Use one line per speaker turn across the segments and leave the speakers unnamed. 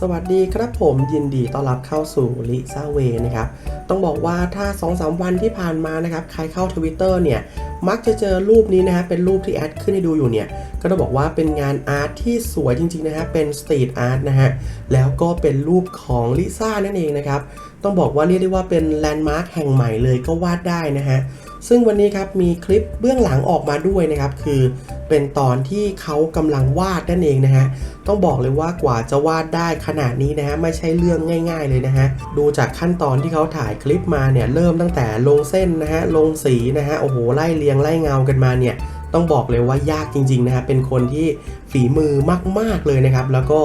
สวัสดีครับผมยินดีต้อนรับเข้าสู่ลิซ่าเวนะครับ ต้องบอกว่าถ้า 2-3 วันที่ผ่านมานะครับใครเข้าทวิตเตอร์เนี่ย มักจะเจอรูปนี้นะฮะเป็นรูปที่แอดขึ้นให้ดูอยู่เนี่ย ก็ต้องบอกว่าเป็นงานอาร์ตที่สวยจริงๆนะฮะเป็นสตรีทอาร์ตนะฮะแล้วก็เป็นรูปของลิซ่านั่นเองนะครับ ต้องบอกว่าเรียกได้ว่าเป็นแลนด์มาร์คแห่งใหม่เลยก็วาดได้นะฮะ ซึ่งวันนี้ครับมีคลิปเบื้องหลังออกมาด้วยนะครับ คือเป็นตอนที่เขากำลังวาดนั่นเองนะฮะต้องบอกเลยว่ากว่าจะวาดได้ขนาดนี้นะฮะไม่ใช่เรื่องง่าย ๆเลยนะฮะดูจากขั้นตอนที่เขาถ่ายคลิปมาเนี่ยเริ่มตั้งแต่ลงเส้นนะฮะลงสีนะฮะโอ้โหไล่เรียงไล่เงากันมาเนี่ย ต้องบอกเลยว่ายากจริงๆนะฮะเป็นคนที่ฝีมือมากๆเลยนะครับ แล้วก็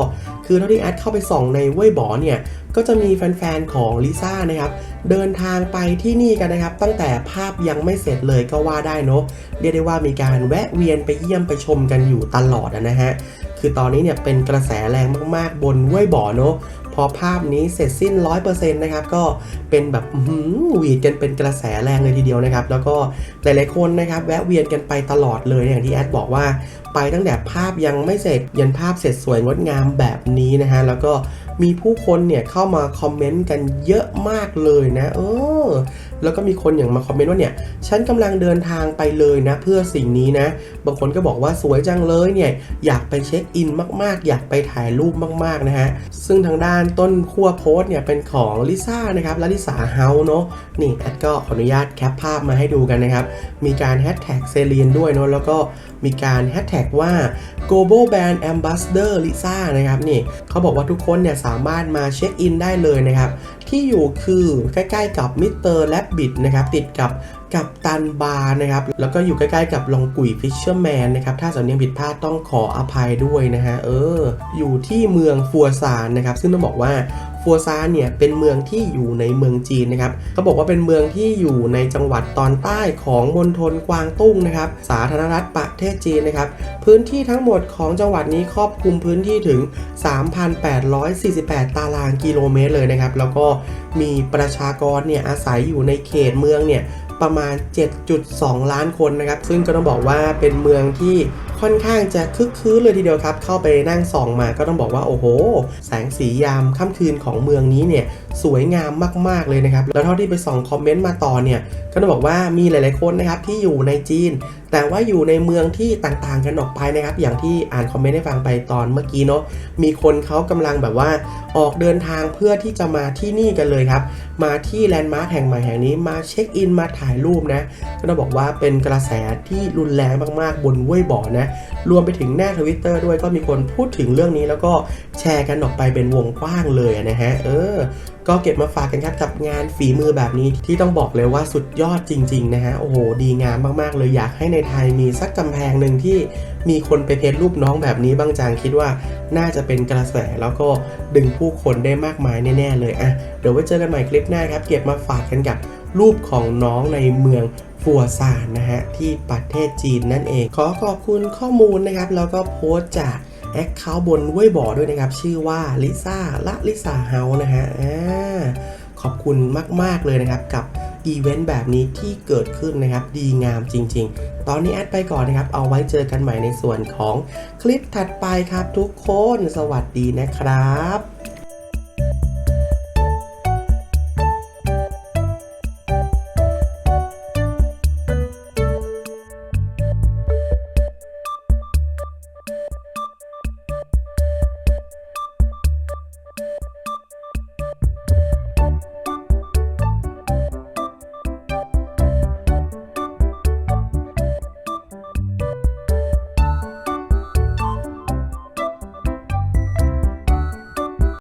คือเท่าที่แอดเข้าไปส่องในเว่ยบอเนี่ยก็จะมีแฟนๆของลิซ่านะครับเดินทางไปที่นี่กันนะครับ ตั้งแต่ภาพยังไม่เสร็จเลยก็ว่าได้เนอะเรียกได้ว่ามีการแวะเวียนไปเยี่ยมไปชมกันอยู่ตลอดนะฮะคือตอนนี้เนี่ยเป็นกระแสแรงมากๆบนเว่ยบ่อเนอะ อภาพนี้เสร็จสิ้น 100%นะครับก็เป็นแบบหวีดกันเป็นกระแสแรงเลยทีเดียวนะครับ แล้วก็หลายๆคนนะครับ แวะเวียนกันไปตลอดเลยอย่างที่แอดบอกว่า ไปตั้งแต่ภาพยังไม่เสร็จยันภาพเสร็จสวยงดงามแบบนี้นะฮะแล้วก็มีผู้คนเนี่ยเข้ามาคอมเมนต์กันเยอะมากเลยนะ เออ แล้วก็มีคนอย่างมาคอมเมนต์ว่าเนี่ย ฉันกำลังเดินทางไปเลยนะ เพื่อสิ่งนี้นะ บางคนก็บอกว่าสวยจังเลยเนี่ย อยากไปเช็คอินมากๆ อยากไปถ่ายรูปมากๆนะฮะ ซึ่งทางด้านต้นขั้วโพสต์เนี่ยเป็นของลิซ่านะครับและลิซ่าเฮาเนาะ นี่แอดก็ขออนุญาตแคปภาพมาให้ดูกันนะครับ มีการแฮชแท็กเซเลียนด้วยเนาะ แล้วก็มีการแฮชแท็กว่า global brand ambassador ลิซ่านะครับนี่เขาบอกว่าทุกคนเนี่ยสามารถมาเช็คอินได้เลยนะครับ ที่อยู่คือใกล้ๆกับมิสเตอร์แลบบิดนะครับติดกับกับตันบาร์นะครับแล้วก็อยู่ใกล้ๆกับลองกุยฟิชเชอร์แมนนะครับถ้าสำเนียงผิดพลาดต้องขออภัยด้วยนะฮะเอออยู่ที่เมืองฟัวซานนะครับซึ่งต้องบอกว่า ฟัวซานเนี่ยเป็นเมืองที่อยู่ในเมืองจีนนะครับเขาบอกว่าเป็นเมืองที่อยู่ในจังหวัดตอนใต้ของมณฑลกวางตุ้งนะครับสาธารณรัฐประเทศจีนนะครับพื้นที่ทั้งหมดของจังหวัดนี้ครอบคลุมพื้นที่ถึง 3,848 ตารางกิโลเมตรเลยนะครับแล้วก็มีประชากรเนี่ยอาศัยอยู่ในเขตเมืองเนี่ยประมาณ 7.2 ล้านคนนะครับ ซึ่งก็ต้องบอกว่าเป็นเมืองที่ ค่อนข้างจะคึกคืนเลยทีเดียวครับ เข้าไปนั่งส่องมาก็ต้องบอกว่าโอ้โห แสงสียามค่ำคืนของเมืองนี้เนี่ยสวยงามมาก ๆ เลยนะครับ แล้วเท่าที่ไปส่องคอมเมนต์มาต่อเนี่ยก็ต้องบอกว่ามีหลาย ๆ คนนะครับที่อยู่ในจีนแต่ว่าอยู่ในเมืองที่ต่างๆกันออกไปนะครับ อย่างที่อ่านคอมเมนต์ให้ฟังไปตอนเมื่อกี้เนาะมีคนเขากำลังแบบว่าออกเดินทางเพื่อที่จะมาที่นี่กันเลยครับ มาที่แลนด์มาร์คแห่งใหม่แห่งนี้มาเช็คอินมาถ่ายรูปนะก็ต้องบอกว่าเป็นกระแสที่รุนแรงมากๆบนเว่ยบ่อนะรวมไปถึงหน้าทวิตเตอร์ด้วยก็มีคนพูดถึงเรื่องนี้แล้วก็แชร์กันออกไปเป็นวงกว้างเลยนะฮะ เออ ก็เก็บมาฝากกันครับกับงานฝีมือแบบนี้ที่ต้องบอกเลยว่าสุดยอดจริง ๆ นะฮะ โอ้โห ดีงามมากๆ เลยอยากให้ในไทยมีสักกำแพงหนึ่งที่มีคนไปเพ้นรูปน้องแบบนี้บ้างจังคิดว่าน่าจะเป็นกระแสแล้วก็ดึงผู้คนได้มากมายแน่ๆเลยอะเดี๋ยวไว้เจอกันใหม่คลิปหน้าครับ เก็บมาฝากกันกับรูปของน้องในเมือง ฟัวซานนะฮะที่ประเทศจีนนั่นเอง ขอขอบคุณข้อมูลนะครับ แล้วก็โพสต์จากแอคเคาท์บนเว่ยบอด้วยนะครับ ชื่อว่าลิซ่าละลิซ่าเฮานะฮะอ่าขอบคุณมาก ๆ เลยนะครับ กับอีเวนต์แบบนี้ที่เกิดขึ้นนะครับ ดีงามจริง ๆ ตอนนี้แอดไปก่อนนะครับ เอาไว้เจอกันใหม่ในส่วนของคลิปถัดไปครับทุกคน สวัสดีนะครับ